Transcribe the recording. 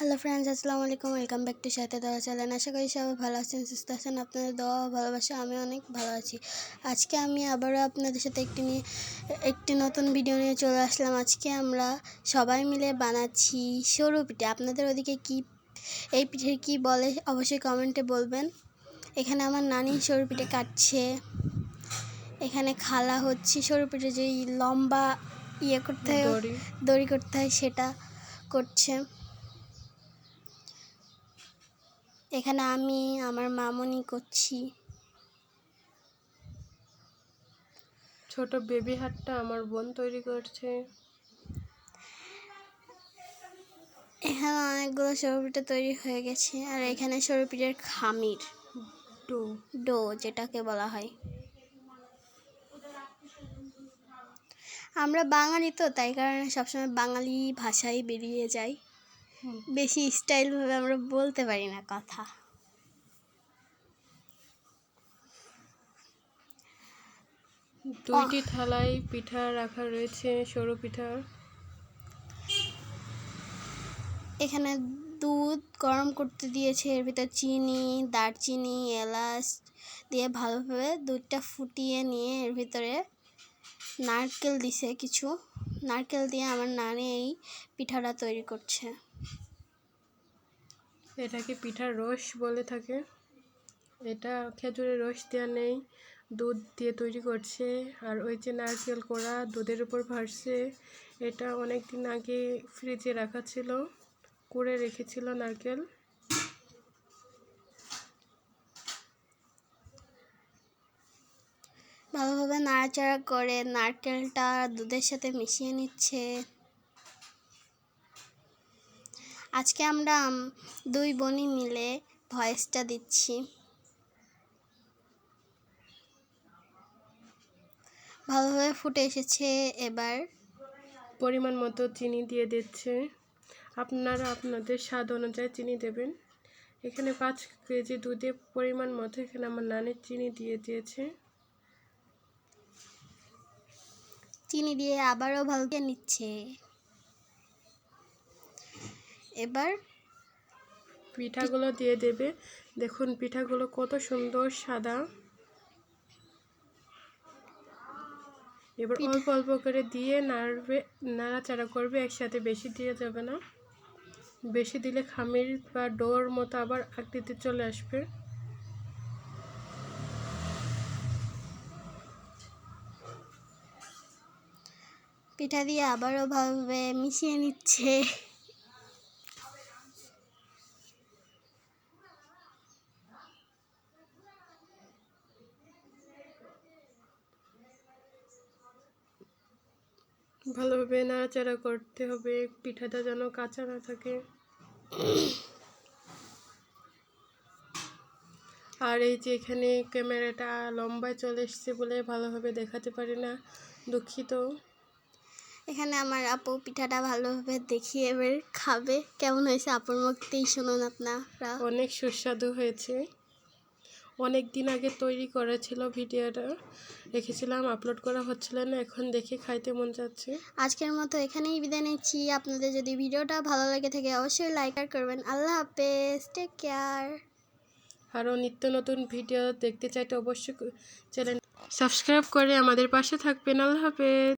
Hello friends আসসালামু আলাইকুম। Welcome back to সাথে দেওয়া চ্যানেল আশা করি সবাই ভালো আছেন সুস্থ আছেন। আপনাদের দেওয়া ভালোবাসা আমি অনেক ভালো আছি। আজকে আমি আবারও আপনাদের সাথে একটি নিয়ে একটি নতুন ভিডিও নিয়ে চলে আসলাম। আজকে আমরা সবাই মিলে বানাচ্ছি সরু পিঠে। আপনাদের ওদিকে কি এই পিঠে কি বলে অবশ্যই কমেন্টে বলবেন। এখানে আমার নানি সরু পিঠে কাটছে। এখানে খালা হচ্ছে সরু পিঠে যে লম্বা ইয়ে করতে হয় দড়ি করতে হয় সেটা করছে। এখানে আমি আমার মামনি করছি। ছোট বেবি হাটটা আমার বোন তৈরি করছে। এখানে অনেকগুলো সরু পিঠে তৈরি হয়ে গেছে আর এখানে সরু পিঠের খামির। ডো। ডো যেটাকে বলা হয়। আমরা বাঙালি তো তাই কারণে সবসময় বাঙালি ভাষাই বেরিয়ে যায় বেশি স্টাইলভাবে আমরা বলতে পারি না কথা। দুইটি থালায় পিঠা রাখা রয়েছে সরু পিঠা। এখানে দুধ গরম করতে দিয়েছে এর ভিতর চিনি দারচিনি এলাচ দিয়ে ভালোভাবে দুধটা ফুটিয়ে নিয়ে এর ভিতরে নারকেল দিছে কিছু। নারকেল দিয়ে আমার নানি এই পিঠাটা তৈরি করছে। এটাকে পিঠার রস বলে থাকে? এটা খেজুরের রস দেওয়া নেই, দুধ দিয়ে তৈরি করছে। আর ওই যে নারকেল কোড়া দুধের উপর ভাসছে এটা অনেক দিন আগে ফ্রিজে রাখা ছিল করে রেখেছিল নারকেল। ভালোভাবে নাড়াচাড়া করে নারকেলটা দুধের সাথে মিশিয়ে নিচ্ছে। আজকে আমরা দুই বোনই মিলে ভয়েসটা দিচ্ছি। ভালোভাবে ফুটে এসেছে এবার। পরিমাণ মতো চিনি দিয়ে দিচ্ছে। আপনারা আপনাদের স্বাদ অনুযায়ী চিনি দেবেন। এখানে পাঁচ কেজি দুধে পরিমাণ মতো এখানে আমার নানের চিনি দিয়ে দিয়েছে। চিনি দিয়ে আবারও ভালো করে নিচ্ছে। এবার পিঠাগুলো দিয়ে দেবে। দেখুন পিঠাগুলো কত সুন্দর সাদা। এবার অল্প অল্প করে দিয়ে নাড়বে নাড়াচাড়া করবে একসাথে বেশি দিয়ে যাবে না। বেশি দিলে খামির বা ডোর মতো আবার আকৃতি চলে আসবে। পিঠা দিয়ে আবারও ভালোভাবে মিশিয়ে নিচ্ছে। ভালোভাবে নাড়াচাড়া করতে হবে, পিঠাটা যেন কাঁচা না থাকে। আর এই যে এখানে ক্যামেরাটা লম্বায় চলে এসছে বলে ভালোভাবে দেখাতে পারি না, দুঃখিত। এখানে আমার আপু পিঠাটা ভালোভাবে দেখিয়ে এবার খাবে। কেমন হয়েছে আপুর মুখতেই শুনুন আপনারা। অনেক সুস্বাদু হয়েছে। অনেক দিন আগে তৈরি করেছিল ভিডিওটা। রেখেছিলাম আপলোড করা হচ্ছিল না এখন দেখে খাইতে মন যাচ্ছে। আজকের মতো এখানেই বিদায় নিচ্ছি। আপনাদের যদি ভিডিওটা ভালো লাগে থাকে অবশ্যই লাইক আর করবেন। আল্লাহ হাফেজ টেক কেয়ার আরও নিত্য নতুন ভিডিও দেখতে চাইতে অবশ্যই চ্যানেল সাবস্ক্রাইব করে আমাদের পাশে থাকবেন। আল্লাহ হাফেজ।